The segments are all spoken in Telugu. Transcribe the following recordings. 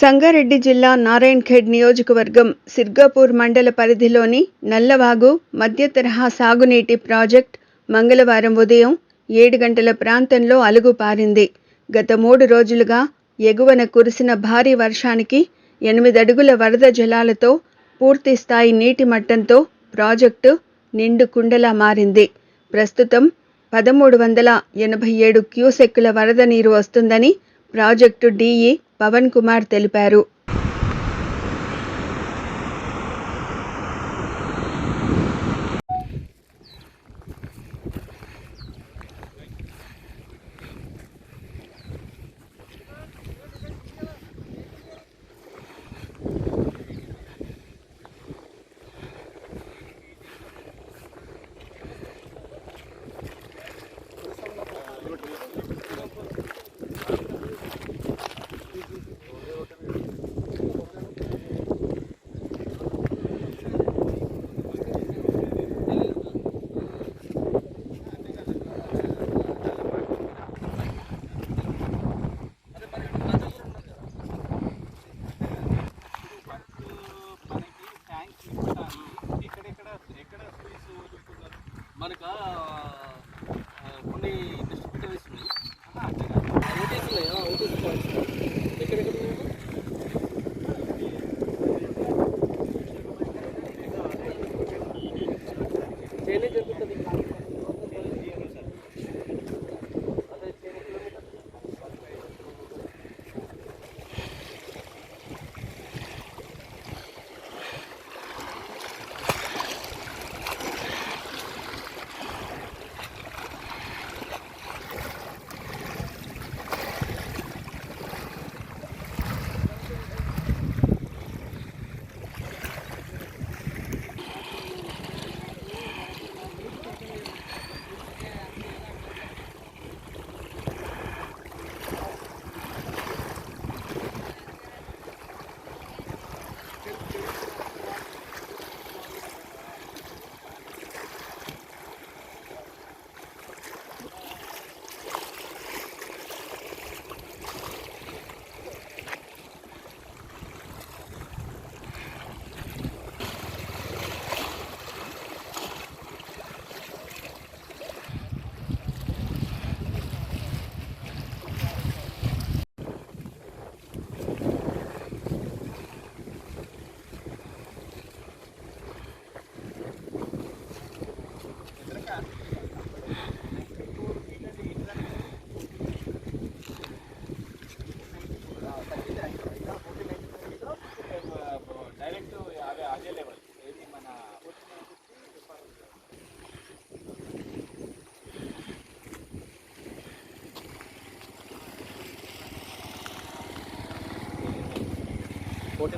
సంగారెడ్డి జిల్లా నారాయణఖేడ్ నియోజకవర్గం సిర్గాపూర్ మండల పరిధిలోని నల్లవాగు మధ్య తరహా సాగునీటి ప్రాజెక్ట్ మంగళవారం ఉదయం ఏడు గంటల ప్రాంతంలో అలుగుపారింది గత మూడు రోజులుగా ఎగువన కురిసిన భారీ వర్షానికి ఎనిమిది అడుగుల వరద జలాలతో పూర్తి స్థాయి నీటి మట్టంతో ప్రాజెక్టు నిండు కుండలా మారింది ప్రస్తుతం పదమూడు వందల ఎనభై ఏడు క్యూసెక్కుల వరద నీరు వస్తుందని ప్రాజెక్టు డీఈ పవన్ కుమార్ తెలిపారు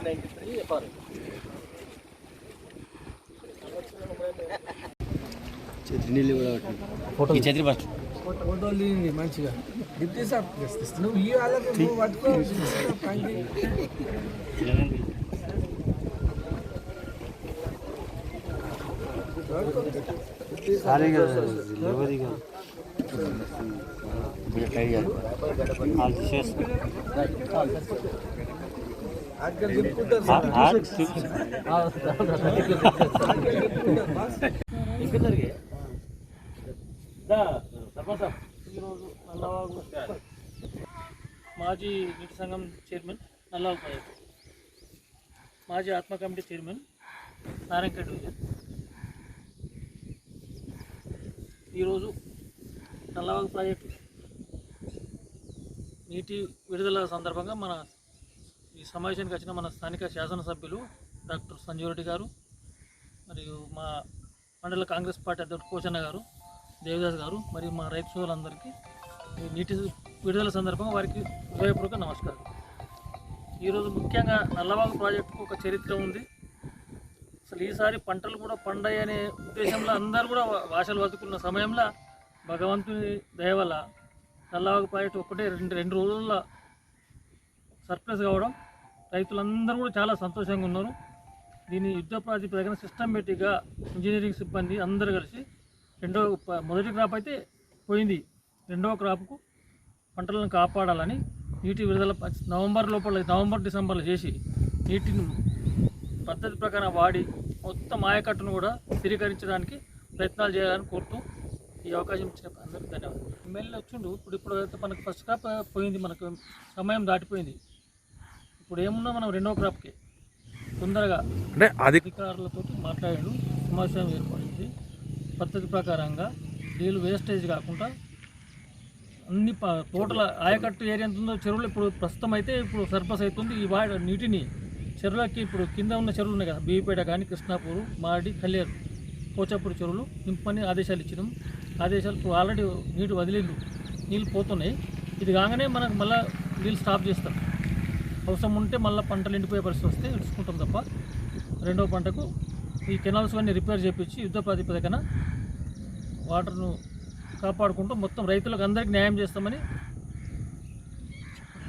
1993 FR. చేతి నీళ్ళు కూడా ఫోటో చేతి ఫస్ట్ ఫోటోలు మంచిగా డిప్టీ సార్ నువ్వు ఈ వాళ్ళకి నువ్వు పట్టుకో సారీ కదా ఎవరి కదా ట్రై చేయాలి మాజీ నీటి సంఘం చైర్మన్ నల్లావు మాజీ ఆత్మ కమిటీ చైర్మన్ నారాయణ విజయ్ ఈరోజు నల్లవాగు ప్రాజెక్టు నీటి విడుదల సందర్భంగా మన ఈ సమావేశానికి వచ్చిన మన స్థానిక శాసనసభ్యులు డాక్టర్ సంజీవరెడ్డి గారు మరియు మా మండల కాంగ్రెస్ పార్టీ అధ్యక్షుడు కోచన్న గారు దేవదాస్ గారు మరియు మా రైతు సోదరులందరికీ నీటి విడుదల సందర్భంగా వారికి హృదయపూర్వక నమస్కారం ఈరోజు ముఖ్యంగా నల్లవాగు ప్రాజెక్టుకు ఒక చరిత్ర ఉంది అసలు ఈసారి పంటలు కూడా పండాయి అనే ఉద్దేశంలో అందరూ కూడా భాషలు బతుకున్న సమయంలో భగవంతుని దయ వల్ల నల్లవాగు ప్రాజెక్టు ఒకటే రెండు రెండు రోజుల్లో సర్ప్రైజ్ కావడం రైతులందరూ కూడా చాలా సంతోషంగా ఉన్నారు దీన్ని యుద్ధ ప్రాతిపదికన సిస్టమేటిక్గా ఇంజనీరింగ్ సిబ్బంది అందరూ కలిసి రెండవ మొదటి క్రాప్ అయితే పోయింది రెండవ క్రాప్కు పంటలను కాపాడాలని నీటి విడుదల నవంబర్ లోపల నవంబర్ డిసెంబర్లో చేసి నీటిని పద్ధతి ప్రకారం వాడి మొత్తం ఆయకట్టును కూడా స్థిరీకరించడానికి ప్రయత్నాలు చేయాలని కోరుతూ ఈ అవకాశం ఇచ్చిన అందరికీ ధన్యవాదాలు ఎమ్మెల్యే వచ్చిండు ఇప్పుడు ఇప్పుడు మనకు ఫస్ట్ క్రాప్ పోయింది మనకు సమయం దాటిపోయింది ఇప్పుడు ఏమున్నా మనం రెండో కి తొందరగా అంటే అధికారులతో మాట్లాడాడు సమాచారం ఏర్పడింది పద్ధతి ప్రకారంగా నీళ్ళు వేస్టేజ్ కాకుండా అన్ని తోటల ఆయకట్టు ఏరియా ఎంత ఉందో చెరువులు ఇప్పుడు ప్రస్తుతం అయితే ఇప్పుడు సర్పస్ అవుతుంది ఈ వాడ నీటిని చెరువులకి ఇప్పుడు కింద ఉన్న చెరువులు ఉన్నాయి కదా బీపేట కానీ కృష్ణాపూర్ మారడి కల్లేరు పోచాపూర్ చెరువులు నింపని ఆదేశాలు ఇచ్చినాం ఆదేశాలు ఇప్పుడు ఆల్రెడీ నీటి వదిలేదు నీళ్ళు పోతున్నాయి ఇది కాగానే మనకు మళ్ళీ నీళ్ళు స్టాప్ చేస్తాం అవసరం ఉంటే మళ్ళీ పంటలు ఎండిపోయే పరిస్థితి వస్తే ఇడుచుకుంటాం తప్ప రెండవ పంటకు ఈ కెనాల్స్ అన్నీ రిపేర్ చేయించి యుద్ధ ప్రాతిపదికన వాటర్ను కాపాడుకుంటూ మొత్తం రైతులకు అందరికీ న్యాయం చేస్తామని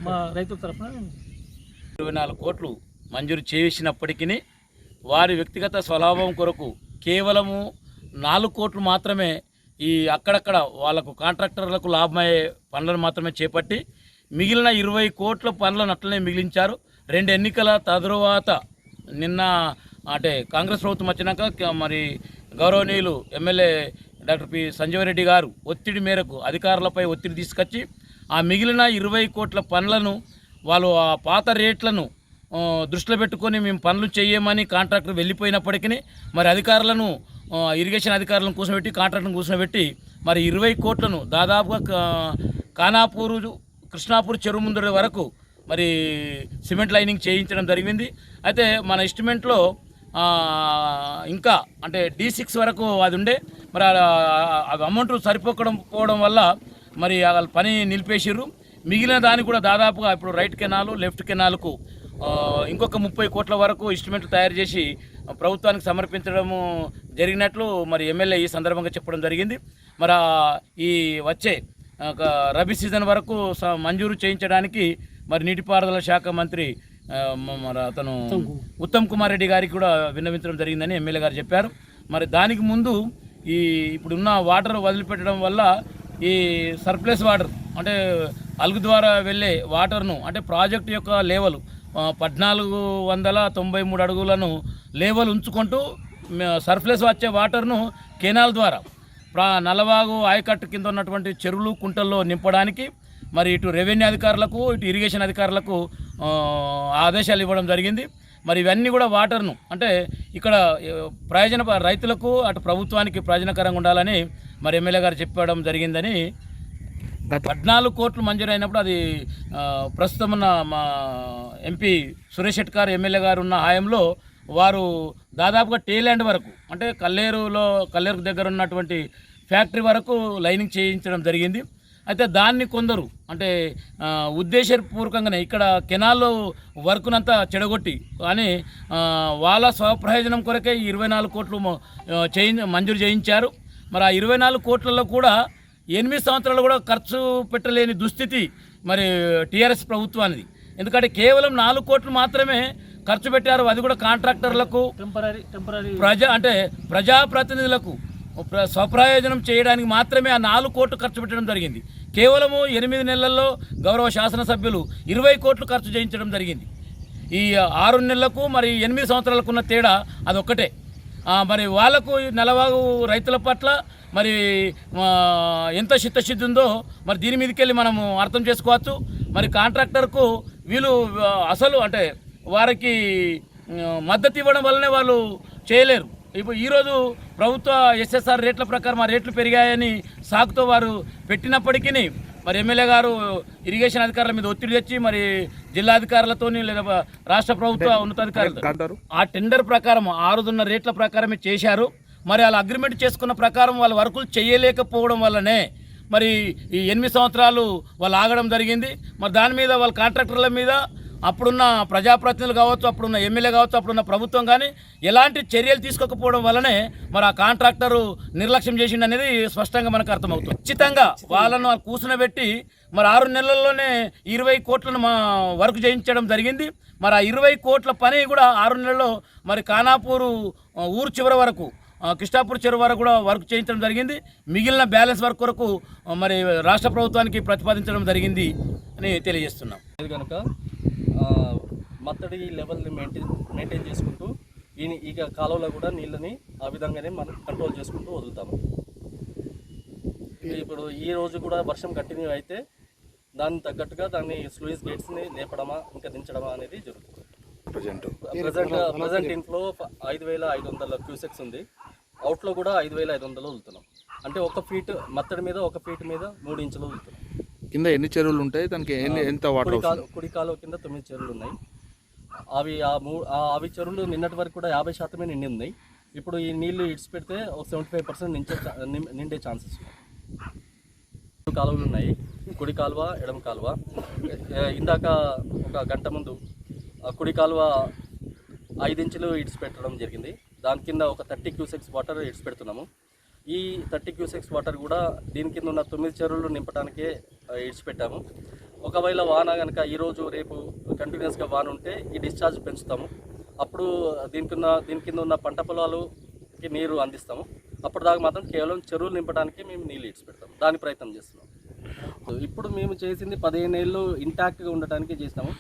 మా రైతుల తరఫున ఇరవై నాలుగు కోట్లు మంజూరు చేసినప్పటికీ వారి వ్యక్తిగత స్వలాభం కొరకు కేవలము నాలుగు కోట్లు మాత్రమే ఈ అక్కడక్కడ వాళ్ళకు కాంట్రాక్టర్లకు లాభమయ్యే పనులను మాత్రమే చేపట్టి మిగిలిన ఇరవై కోట్ల పనులను అట్లనే మిగిలించారు రెండు ఎన్నికల తరువాత నిన్న అంటే కాంగ్రెస్ ప్రభుత్వం వచ్చినాక మరి గౌరవనీయులు ఎమ్మెల్యే డాక్టర్ పి సంజీవరెడ్డి గారు ఒత్తిడి మేరకు అధికారులపై ఒత్తిడి తీసుకొచ్చి ఆ మిగిలిన ఇరవై కోట్ల పనులను వాళ్ళు ఆ పాత రేట్లను దృష్టిలో పెట్టుకొని మేము పనులు చేయమని కాంట్రాక్టర్ వెళ్ళిపోయినప్పటికీ మరి అధికారులను ఇరిగేషన్ అధికారులను కూర్చోబెట్టి కాంట్రాక్టర్ను కూర్చోబెట్టి మరి ఇరవై కోట్లను దాదాపుగా కానాపూరు కృష్ణాపూర్ చెరువు ముందు వరకు మరి సిమెంట్ లైనింగ్ చేయించడం జరిగింది అయితే మన ఇస్టిమెంట్లో ఇంకా అంటే డీ సిక్స్ వరకు అది ఉండే మరి అమౌంట్ సరిపోకడం పోవడం వల్ల మరి పని నిలిపేసారు మిగిలిన దాన్ని కూడా దాదాపుగా ఇప్పుడు రైట్ కెనాలు లెఫ్ట్ కెనాలకు ఇంకొక ముప్పై కోట్ల వరకు ఇన్స్ట్రుమెంట్లు తయారు చేసి ప్రభుత్వానికి సమర్పించడము జరిగినట్లు మరి ఎమ్మెల్యే ఈ సందర్భంగా చెప్పడం జరిగింది మరి ఈ వచ్చే రబీ సీజన్ వరకు మంజూరు చేయించడానికి మరి నీటిపారుదల శాఖ మంత్రి మరి అతను ఉత్తమ్ కుమార్ రెడ్డి గారికి కూడా విన్నవించడం జరిగిందని ఎమ్మెల్యే గారు చెప్పారు మరి దానికి ముందు ఈ ఇప్పుడున్న వాటర్ వదిలిపెట్టడం వల్ల ఈ సర్ప్లస్ వాటర్ అంటే అలుగు ద్వారా వెళ్ళే వాటర్ను అంటే ప్రాజెక్టు యొక్క లేవలు పద్నాలుగు వందల తొంభై మూడు అడుగులను లేవలు ఉంచుకుంటూ సర్ఫ్లెస్ వచ్చే వాటర్ను కెనాల్ ద్వారా నల్లవాగు ఆయకట్టు కింద ఉన్నటువంటి చెరువులు కుంటల్లో నింపడానికి మరి ఇటు రెవెన్యూ అధికారులకు ఇటు ఇరిగేషన్ అధికారులకు ఆదేశాలు ఇవ్వడం జరిగింది మరి ఇవన్నీ కూడా వాటర్ను అంటే ఇక్కడ ప్రయోజన రైతులకు అటు ప్రభుత్వానికి ప్రయోజనకరంగా ఉండాలని మరి ఎమ్మెల్యే గారు చెప్పడం జరిగిందని పద్నాలుగు కోట్లు మంజూరైనప్పుడు అది ప్రస్తుతం ఉన్న మా ఎంపీ సురేష్ శెట్ గారు ఎమ్మెల్యే గారు ఉన్న హాయంలో వారు దాదాపుగా ల్యాండ్ వరకు అంటే కల్లేరులో కల్లేరుకు దగ్గర ఉన్నటువంటి ఫ్యాక్టరీ వరకు లైనింగ్ చేయించడం జరిగింది అయితే దాన్ని కొందరు అంటే ఉద్దేశపూర్వకంగానే ఇక్కడ కెనాల్లో వర్క్నంతా చెడగొట్టి కానీ వాళ్ళ స్వప్రయోజనం కొరకే ఇరవై నాలుగు కోట్లు చేయి మంజూరు చేయించారు మరి ఆ ఇరవై నాలుగు కోట్లలో కూడా ఎనిమిది సంవత్సరాలు కూడా ఖర్చు పెట్టలేని దుస్థితి మరి టీఆర్ఎస్ ప్రభుత్వానికి ఎందుకంటే కేవలం నాలుగు కోట్లు మాత్రమే ఖర్చు పెట్టారు అది కూడా కాంట్రాక్టర్లకు ప్రజా అంటే ప్రజాప్రతినిధులకు స్వప్రయోజనం చేయడానికి మాత్రమే ఆ నాలుగు కోట్లు ఖర్చు పెట్టడం జరిగింది కేవలము ఎనిమిది నెలల్లో గౌరవ శాసనసభ్యులు ఇరవై కోట్లు ఖర్చు చేయించడం జరిగింది ఈ ఆరు నెలలకు మరి ఎనిమిది సంవత్సరాలకు ఉన్న తేడా అదొక్కటే మరి వాళ్లకు నెలవాగు రైతుల పట్ల మరి ఎంత చిత్తశుద్ధి ఉందో మరి దీని మీదకెళ్ళి మనము అర్థం చేసుకోవచ్చు మరి కాంట్రాక్టర్కు వీళ్ళు అసలు అంటే వారికి మద్దతు ఇవ్వడం వల్లనే వాళ్ళు చేయలేరు ఇప్పుడు ఈరోజు ప్రభుత్వ ఎస్ఎస్ఆర్ రేట్ల ప్రకారం ఆ రేట్లు పెరిగాయని సాకుతో వారు పెట్టినప్పటికీ మరి ఎమ్మెల్యే గారు ఇరిగేషన్ అధికారుల మీద ఒత్తిడి తెచ్చి మరి జిల్లా అధికారులతో లేదా రాష్ట్ర ప్రభుత్వ ఉన్నతాధికారులు ఆ టెండర్ ప్రకారం ఆ రోజున్న రేట్ల ప్రకారమే చేశారు మరి వాళ్ళు అగ్రిమెంట్ చేసుకున్న ప్రకారం వాళ్ళ వర్కులు చేయలేకపోవడం వల్లనే మరి ఈ ఎనిమిది సంవత్సరాలు వాళ్ళు ఆగడం జరిగింది మరి దాని మీద వాళ్ళ కాంట్రాక్టర్ల మీద అప్పుడున్న ప్రజాప్రతినిధులు కావచ్చు అప్పుడున్న ఎమ్మెల్యే కావచ్చు అప్పుడున్న ప్రభుత్వం కానీ ఎలాంటి చర్యలు తీసుకోకపోవడం వల్లనే మరి ఆ కాంట్రాక్టరు నిర్లక్ష్యం చేసిండు అనేది స్పష్టంగా మనకు అర్థమవుతుంది ఖచ్చితంగా వాళ్ళను పెట్టి మరి ఆరు నెలల్లోనే ఇరవై కోట్లను మా వర్క్ చేయించడం జరిగింది మరి ఆ ఇరవై కోట్ల పని కూడా ఆరు నెలల్లో మరి కానాపూరు ఊరు చివరి వరకు కృష్ణాపూర్ చెరువు వరకు కూడా వర్క్ చేయించడం జరిగింది మిగిలిన బ్యాలెన్స్ వర్క్ వరకు మరి రాష్ట్ర ప్రభుత్వానికి ప్రతిపాదించడం జరిగింది అని తెలియజేస్తున్నాం కనుక మత్తడి లెవెల్ని మెయింటైన్ మెయింటైన్ చేసుకుంటూ ఈ ఈ కాలువలో కూడా నీళ్ళని ఆ విధంగానే మనం కంట్రోల్ చేసుకుంటూ వదులుతాము ఇప్పుడు ఈ రోజు కూడా వర్షం కంటిన్యూ అయితే దాన్ని తగ్గట్టుగా దాన్ని స్లూయిస్ గేట్స్ని లేపడమా ఇంకా దించడమా అనేది జరుగుతుంది ప్రజెంట్ ప్రజెంట్ ఇంట్లో ఐదు వేల ఐదు వందల క్యూసెక్స్ ఉంది అవుట్లో కూడా ఐదు వేల ఐదు వందలు వదులుతున్నాం అంటే ఒక ఫీట్ మత్తడి మీద ఒక ఫీట్ మీద మూడు ఇంచులు వదులుతున్నాం కింద ఎన్ని చెరువులు ఉంటాయి దానికి ఎన్ని ఎంత వాటర్ కుడి కాలువ కింద తొమ్మిది చెరువులు ఉన్నాయి అవి ఆ మూ అవి చెరువులు నిన్నటి వరకు కూడా యాభై శాతమే నిండి ఉన్నాయి ఇప్పుడు ఈ నీళ్లు ఇడిచి పెడితే ఒక సెవెంటీ ఫైవ్ పర్సెంట్ నించే నిండే ఛాన్సెస్ రెండు కాలువలు ఉన్నాయి కుడి కాలువ ఎడమ కాలువ ఇందాక ఒక గంట ముందు కుడి కాలువ ఐదించులు ఇడిచి పెట్టడం జరిగింది దాని కింద ఒక థర్టీ క్యూసెక్స్ వాటర్ ఇడిచి పెడుతున్నాము ఈ థర్టీ క్యూసెక్స్ వాటర్ కూడా దీని కింద ఉన్న తొమ్మిది చెరువులు నింపడానికే విడిచిపెట్టాము ఒకవేళ వాన కనుక ఈరోజు రేపు కంటిన్యూస్గా వాన ఉంటే ఈ డిశ్చార్జ్ పెంచుతాము అప్పుడు ఉన్న దీని కింద ఉన్న పంట పొలాలుకి నీరు అందిస్తాము అప్పుడు దాకా మాత్రం కేవలం చెరువులు నింపడానికి మేము నీళ్ళు ఇచ్చి దాని ప్రయత్నం చేస్తున్నాం ఇప్పుడు మేము చేసింది పదిహేను ఏళ్ళు ఇంటాక్ట్గా ఉండటానికి చేసినాము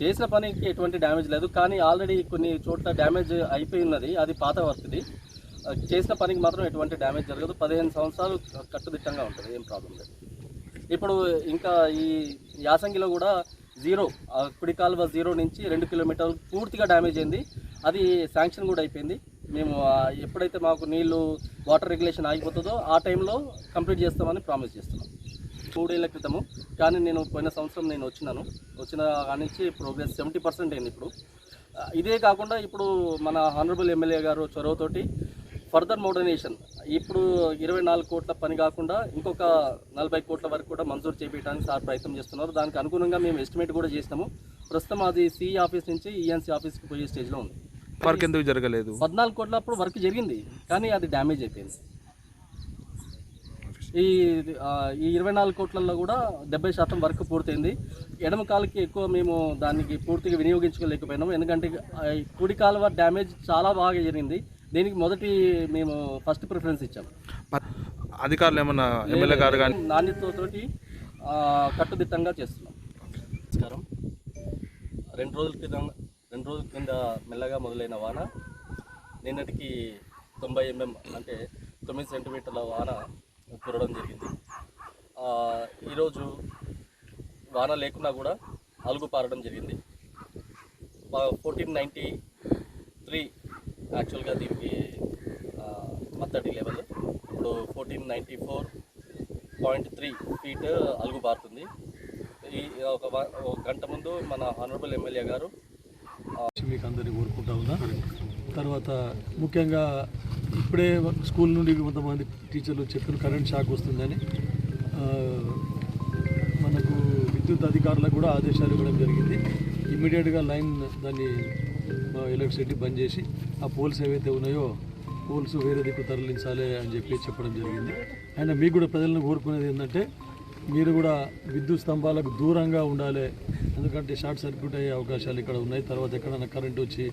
చేసిన పనికి ఎటువంటి డ్యామేజ్ లేదు కానీ ఆల్రెడీ కొన్ని చోట్ల డ్యామేజ్ అయిపోయి ఉన్నది అది పాత వస్తుంది చేసిన పనికి మాత్రం ఎటువంటి డ్యామేజ్ జరగదు పదిహేను సంవత్సరాలు కట్టుదిట్టంగా ఉంటుంది ఏం ప్రాబ్లం లేదు ఇప్పుడు ఇంకా ఈ యాసంగిలో కూడా జీరో కుడి కాలువ జీరో నుంచి రెండు కిలోమీటర్లు పూర్తిగా డ్యామేజ్ అయింది అది శాంక్షన్ కూడా అయిపోయింది మేము ఎప్పుడైతే మాకు నీళ్లు వాటర్ రెగ్యులేషన్ ఆగిపోతుందో ఆ టైంలో కంప్లీట్ చేస్తామని ప్రామిస్ చేస్తున్నాం మూడేళ్ల క్రితము కానీ నేను పోయిన సంవత్సరం నేను వచ్చినాను వచ్చిన కానించి ప్రోగ్రెస్ సెవెంటీ పర్సెంట్ అయింది ఇప్పుడు ఇదే కాకుండా ఇప్పుడు మన హానరబుల్ ఎమ్మెల్యే గారు చొరవతోటి ఫర్దర్ మోడర్నైజేషన్ ఇప్పుడు ఇరవై నాలుగు కోట్ల పని కాకుండా ఇంకొక నలభై కోట్ల వరకు కూడా మంజూరు చేపించడానికి సార్ ప్రయత్నం చేస్తున్నారు దానికి అనుగుణంగా మేము ఎస్టిమేట్ కూడా చేసినాము ప్రస్తుతం అది సిఈ ఆఫీస్ నుంచి ఈఎన్సీ ఆఫీస్కి పోయే స్టేజ్లో ఉంది వర్క్ ఎందుకు జరగలేదు పద్నాలుగు కోట్ల అప్పుడు వర్క్ జరిగింది కానీ అది డ్యామేజ్ అయిపోయింది ఈ ఈ ఇరవై నాలుగు కోట్లలో కూడా డెబ్బై శాతం వర్క్ పూర్తయింది ఎడమ కాలుకి ఎక్కువ మేము దానికి పూర్తిగా వినియోగించుకోలేకపోయినాము ఎందుకంటే కుడి కాలువ డ్యామేజ్ చాలా బాగా జరిగింది దీనికి మొదటి మేము ఫస్ట్ ప్రిఫరెన్స్ ఇచ్చాము అధికారులు ఏమన్నా ఎమ్మెల్యే గారు కానీ నాణ్యతతోటి కట్టుదిట్టంగా చేస్తున్నాం నమస్కారం రెండు రోజుల క్రితం రెండు రోజుల కింద మెల్లగా మొదలైన వాన నిన్నటికి తొంభై ఎంఎం అంటే తొమ్మిది సెంటీమీటర్ల వాన కురవడం జరిగింది ఈరోజు వాన లేకుండా కూడా అలుగు పారడం జరిగింది ఫోర్టీన్ నైంటీ త్రీ యాక్చువల్గా దీనికి మత్తడి లెవెల్ ఇప్పుడు fourteen ninety four point three feet అలుగు బారుతుంది ఈ ఒక గంట ముందు మన ఆనరబుల్ ఎమ్మెల్యే గారు మీకు అందరినీ కోరుకుంటా ఉందా తర్వాత ముఖ్యంగా ఇప్పుడే స్కూల్ నుండి కొంతమంది టీచర్లు చెప్పిన కరెంట్ షాక్ వస్తుందని మనకు విద్యుత్ అధికారులకు కూడా ఆదేశాలు ఇవ్వడం జరిగింది ఇమ్మీడియట్గా లైన్ దాన్ని ఎలక్ట్రిసిటీ బంద్ చేసి ఆ పోల్స్ ఏవైతే ఉన్నాయో పోల్స్ వేరే దిక్కు తరలించాలి అని చెప్పి చెప్పడం జరిగింది అండ్ మీకు కూడా ప్రజలను కోరుకునేది ఏంటంటే మీరు కూడా విద్యుత్ స్తంభాలకు దూరంగా ఉండాలి ఎందుకంటే షార్ట్ సర్క్యూట్ అయ్యే అవకాశాలు ఇక్కడ ఉన్నాయి తర్వాత ఎక్కడైనా కరెంట్ వచ్చి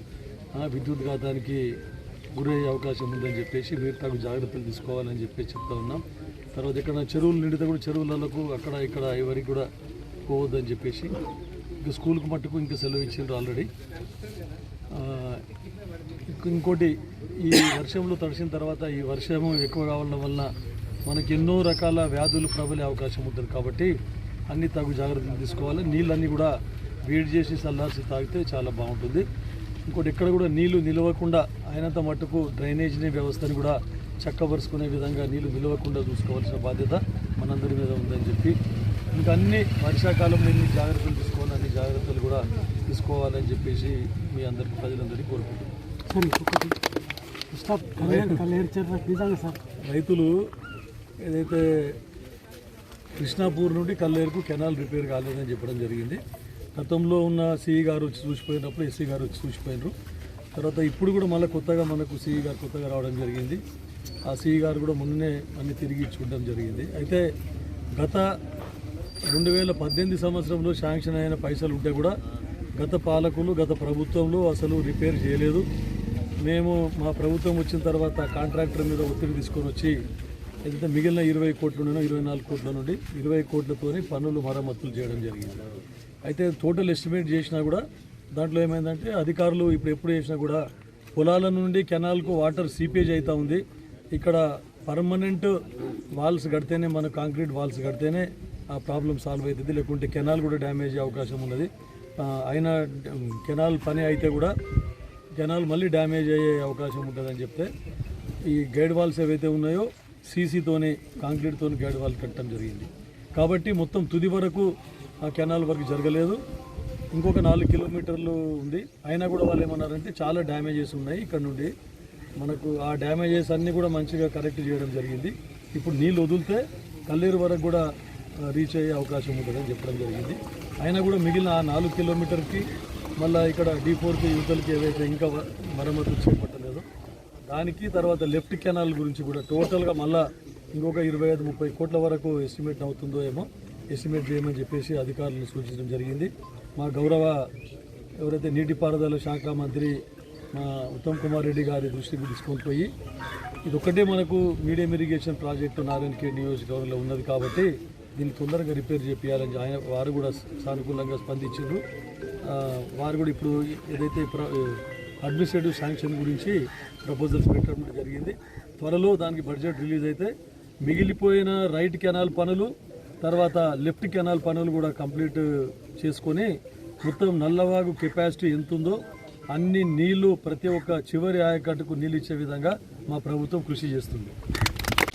విద్యుత్ ఘాతానికి గురయ్యే అవకాశం ఉందని చెప్పేసి మీరు తగు జాగ్రత్తలు తీసుకోవాలని చెప్పేసి చెప్తా ఉన్నాం తర్వాత ఇక్కడ చెరువులు నిండితే కూడా చెరువులకు అక్కడ ఇక్కడ ఎవరికి కూడా పోవద్దని చెప్పేసి ఇంకా స్కూల్కి మట్టుకు ఇంకా సెలవు ఇచ్చిండ్రు ఆల్రెడీ ఇంకోటి ఈ వర్షంలో తడిసిన తర్వాత ఈ వర్షము ఎక్కువ కావడం వల్ల మనకి ఎన్నో రకాల వ్యాధులు ప్రబలే అవకాశం ఉంటుంది కాబట్టి అన్ని తగు జాగ్రత్తలు తీసుకోవాలి నీళ్ళన్నీ కూడా వేడి చేసి చల్లార్చి తాగితే చాలా బాగుంటుంది ఇంకోటి ఎక్కడ కూడా నీళ్లు నిలవకుండా అయినంత మట్టుకు డ్రైనేజీని వ్యవస్థని కూడా చక్కబరుచుకునే విధంగా నీళ్ళు నిలవకుండా చూసుకోవాల్సిన బాధ్యత మనందరి మీద ఉందని చెప్పి ఇంకా అన్ని వర్షాకాలంలో ఎన్ని జాగ్రత్తలు తీసుకోవాలి అన్ని జాగ్రత్తలు కూడా తీసుకోవాలని చెప్పేసి మీ అందరికి ప్రజలందరికీ కోరుకుంటున్నాం రైతులు ఏదైతే కృష్ణాపూర్ నుండి కల్లేరుకు కెనాల్ రిపేర్ కాలేదని చెప్పడం జరిగింది గతంలో ఉన్న సిఈ గారు వచ్చి చూసిపోయినప్పుడు ఎస్సీ గారు వచ్చి చూసిపోయినారు తర్వాత ఇప్పుడు కూడా మళ్ళీ కొత్తగా మనకు సిఈ గారు కొత్తగా రావడం జరిగింది ఆ సిఈ గారు కూడా మొన్ననే అన్ని తిరిగి చూడడం జరిగింది అయితే గత రెండు వేల పద్దెనిమిది సంవత్సరంలో శాంక్షన్ అయిన పైసలు ఉంటే కూడా గత పాలకులు గత ప్రభుత్వంలో అసలు రిపేర్ చేయలేదు మేము మా ప్రభుత్వం వచ్చిన తర్వాత కాంట్రాక్టర్ మీద ఒత్తిడి తీసుకొని వచ్చి ఎంత మిగిలిన ఇరవై కోట్ల నుండి ఇరవై నాలుగు కోట్ల నుండి ఇరవై కోట్లతోని పనులు మరమ్మతులు చేయడం జరిగింది అయితే టోటల్ ఎస్టిమేట్ చేసినా కూడా దాంట్లో ఏమైందంటే అధికారులు ఇప్పుడు ఎప్పుడు చేసినా కూడా పొలాల నుండి కెనాల్కు వాటర్ సీపేజ్ అవుతూ ఉంది ఇక్కడ పర్మనెంట్ వాల్స్ కడితేనే మన కాంక్రీట్ వాల్స్ కడితేనే ఆ ప్రాబ్లం సాల్వ్ అవుతుంది లేకుంటే కెనాల్ కూడా డ్యామేజ్ అయ్యే అవకాశం ఉన్నది అయిన కెనాల్ పని అయితే కూడా కెనాల్ మళ్ళీ డ్యామేజ్ అయ్యే అవకాశం ఉంటుందని చెప్తే ఈ గైడ్ వాల్స్ ఏవైతే ఉన్నాయో సీసీతోనే కాంక్రీట్తో గైడ్ వాల్ కట్టడం జరిగింది కాబట్టి మొత్తం తుది వరకు ఆ కెనాల్ వరకు జరగలేదు ఇంకొక నాలుగు కిలోమీటర్లు ఉంది అయినా కూడా వాళ్ళు ఏమన్నారంటే చాలా డ్యామేజెస్ ఉన్నాయి ఇక్కడ నుండి మనకు ఆ డ్యామేజెస్ అన్నీ కూడా మంచిగా కరెక్ట్ చేయడం జరిగింది ఇప్పుడు నీళ్ళు వదిలితే కల్లేరు వరకు కూడా రీచ్ అయ్యే అవకాశం ఉంటుందని చెప్పడం జరిగింది అయినా కూడా మిగిలిన ఆ నాలుగు కిలోమీటర్కి మళ్ళీ ఇక్కడ డీ ఫోర్కి యూతలకి ఏదైతే ఇంకా మరమ్మతులు చేపట్టలేదు దానికి తర్వాత లెఫ్ట్ కెనాల్ గురించి కూడా టోటల్గా మళ్ళీ ఇంకొక ఇరవై ఐదు ముప్పై కోట్ల వరకు ఎస్టిమేట్ అవుతుందో ఏమో ఎస్టిమేట్ చేయమని చెప్పేసి అధికారులను సూచించడం జరిగింది మా గౌరవ ఎవరైతే నీటిపారుదల శాఖ మంత్రి మా ఉత్తమ్ కుమార్ రెడ్డి గారి దృష్టికి తీసుకొని పోయి ఇదొక్కటే మనకు మీడియం ఇరిగేషన్ ప్రాజెక్టు నారాయణ కే నియోజకవర్గంలో ఉన్నది కాబట్టి దీన్ని తొందరగా రిపేర్ చేపించాలని ఆయన వారు కూడా సానుకూలంగా స్పందించారు వారు కూడా ఇప్పుడు ఏదైతే అడ్మినిస్ట్రేటివ్ శాంక్షన్ గురించి ప్రపోజల్స్ పెట్టడం జరిగింది త్వరలో దానికి బడ్జెట్ రిలీజ్ అయితే మిగిలిపోయిన రైట్ కెనాల్ పనులు తర్వాత లెఫ్ట్ కెనాల్ పనులు కూడా కంప్లీట్ చేసుకొని మొత్తం నల్లవాగు కెపాసిటీ ఎంత ఉందో అన్ని నీళ్లు ప్రతి ఒక్క చివరి ఆయకట్టుకు నీళ్ళు ఇచ్చే విధంగా మా ప్రభుత్వం కృషి చేస్తుంది